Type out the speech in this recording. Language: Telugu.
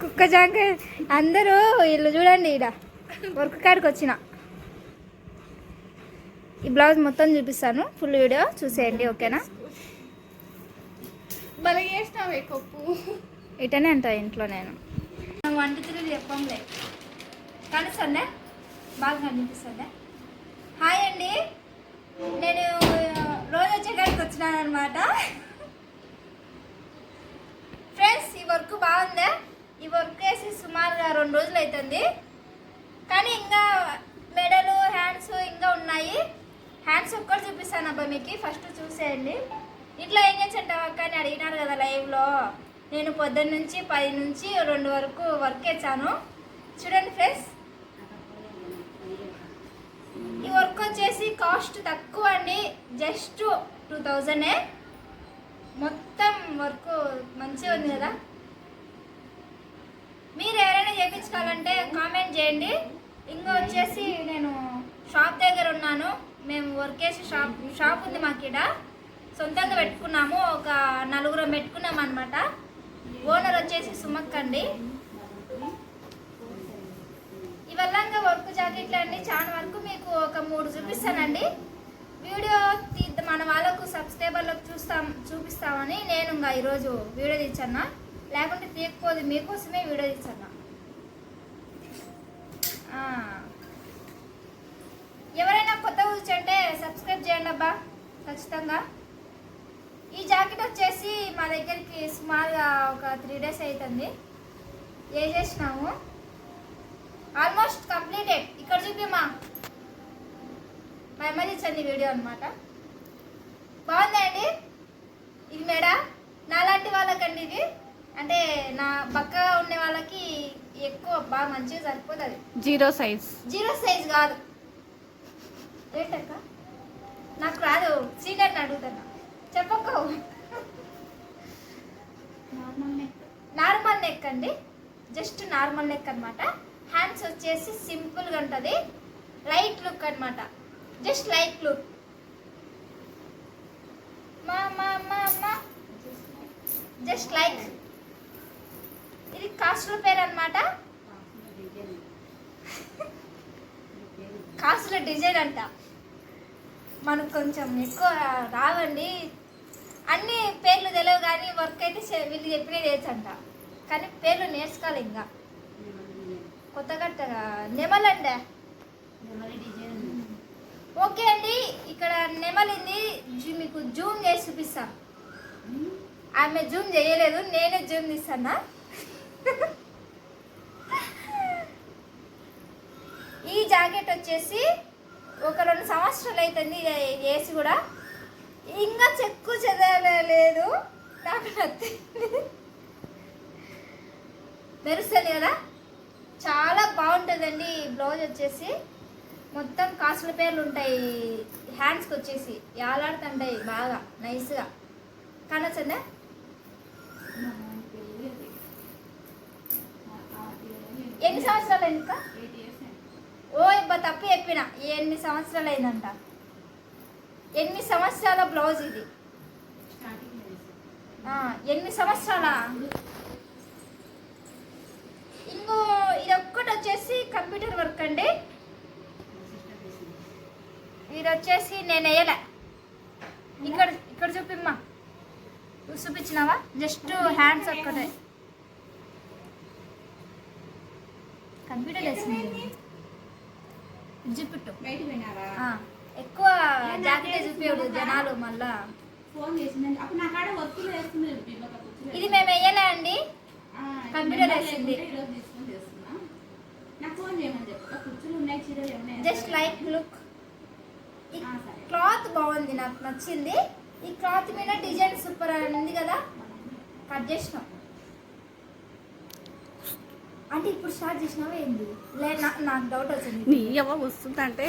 కుక్క జాంక అందరూ వీళ్ళు చూడండి ఈడ. వర్క్ కాడికి వచ్చిన. ఈ బ్లౌజ్ మొత్తం చూపిస్తాను. ఫుల్ వీడియో చూసేయండి ఓకేనా? ఇటనే అంటా ఇంట్లో నేను. వంట తిరిగి చెప్పంలే. కనిపిస్తుందే బాగా కనిపిస్తుందే? హాయ్ అండి. నేను రోజు వచ్చే కాడికి వచ్చినాను అనమాట ఫ్రెండ్స్ ఈ వర్క్ బాగుందా ఈ వర్క్ వేసి సుమారుగా రెండు రోజులు అవుతుంది కానీ ఇంకా మెడలు హ్యాండ్స్ ఇంకా ఉన్నాయి. హ్యాండ్స్ ఒక్కటి చూపిస్తాను అబ్బా మీకు. ఫస్ట్ చూసేయండి. ఇంట్లో ఏం చేస్తుంటావు అక్క అని అడిగినారు కదా లైవ్లో. నేను పొద్దున్న నుంచి పది నుంచి రెండు వరకు వర్క్ వేసాను చూడండి ఫ్రెండ్స్. ఈ వర్క్ వచ్చేసి కాస్ట్ తక్కువ అండి. జస్ట్ టూ థౌజండే మొత్తం వర్క్ మంచిగా ఉంది కదా. ఎవరైనా కామెంట్ చేయండి. ఇంకా వచ్చేసి నేను షాప్ దగ్గర ఉన్నాను. మేము వర్క్ చేసే షాప్ షాప్ ఉంది మాకు ఇక్కడ సొంతంగా పెట్టుకున్నాము. ఒక నలుగురం పెట్టుకున్నాం అనమాట ఓనర్ వచ్చేసి సుమక్ అండి. ఇవల్లంగా వర్క్ జాకెట్లు అండి చాలా వరకు మీకు ఒక మూడు చూపిస్తానండి. వీడియో తీద్దాం మన వాళ్ళకు సబ్స్క్రైబర్లకు చూస్తాం చూపిస్తామని నేను ఇంకా ఈరోజు వీడియో తీర్చన్నా లేకుంటే తీయకపోదు మీకోసమే వీడియో తీర్చన్నా ఎవరైనా కొత్త కూర్చుంటే సబ్స్క్రైబ్ చేయండి అబ్బా ఖచ్చితంగా. ఈ జాకెట్ వచ్చేసి మా దగ్గరికి సుమారుగా ఒక త్రీ డేస్ అవుతుంది ఏ చేసినాము? Almost completed. ఇక్కడ చూపిమా మా అమ్మాయి వీడియో అనమాట బాగుందా అండి ఇది మేడ. నాలాంటి వాళ్ళకండి ఇది. అంటే నా బక్కగా ఉండే వాళ్ళకి బాగా మంచిగా సరిపోతుంది జీరో సైజ్. జీరో సైజ్ కాదు. ఏంటక్క? నాకు రాదు. సీనియర్ని అడుగుతున్నా. చెప్పక్క. Normal neck. అండి. జస్ట్ నార్మల్ నెక్ అన్నమాట. హ్యాండ్స్ వచ్చేసి సింపుల్గా ఉంటుంది. లైట్ లుక్ అన్నమాట. Just light look. మా మా మా మా. జస్ట్ లైక్ ఇది కాస్ట్ల పేరు అన్నమాట. కాసుల డిజైన్ అంట. మనకు కొంచెం ఎక్కువ రావండి. అన్ని పేర్లు తెలియవు కానీ వర్క్ అయితే వీళ్ళు చెప్పినవి చేయొచ్చంట కానీ పేర్లు నేర్చుకోవాలి ఇంకా. కొత్త కట్టగా నెమలండి ఓకే అండి ఇక్కడ నెమలింది మీకు జూమ్ చేసి చూపిస్తా. ఆమె జూమ్ చేయలేదు నేనే జూమ్ తీస్తానా? ఈ జాకెట్ వచ్చేసి ఒక రెండు సంవత్సరాలు అవుతుంది వేసి కూడా. ఇంకా చెక్కు చెదలేదు నాకు నచ్చింది మెరుస్తుంది కదా? చాలా బాగుంటుందండి ఈ బ్లౌజ్ వచ్చేసి. మొత్తం కాసుల పేర్లు ఉంటాయి. హ్యాండ్స్కి వచ్చేసి. యాలాడుతుంటాయి బాగా నైస్గా. కనొచ్చందా ఎన్ని సంవత్సరాలు ఇంకా తప్పు చెప్పిన ఎన్ని సంవత్సరాలు అయిందంట? ఎన్ని సంవత్సరాల బ్లౌజ్ ఇది? ఎన్ని సంవత్సరాల? ఇంకో ఇది ఒక్కటి వచ్చేసి కంప్యూటర్ వర్క్ అండి. ఇది వచ్చేసి నేను వేయలే. ఇక్కడ ఇక్కడ చూపిమ్మా. నువ్వు చూపించినావా? జస్ట్ హ్యాండ్స్ ఒక్కటే. కంప్యూటర్ వేసింది. చూపిట్టు. ఎక్కువ జాకెట్ చూపించడు జనాలు మళ్ళా. ఇది మేము వేయలే అండి. కంప్యూటర్ వేసింది. జస్ట్ లైక్ లుక్ ఈ. క్లాత్ బాగుంది నాకు నచ్చింది. ఈ క్లాత్ మీద డిజైన్ సూపర్ ఉంది కదా. కట్ చేసినాం. అంటే ఇప్పుడు స్టార్ట్ చేసినావా ఏంది? లే నాకు డౌట్ వచ్చింది. నీ అవ్వ వస్తుందంటే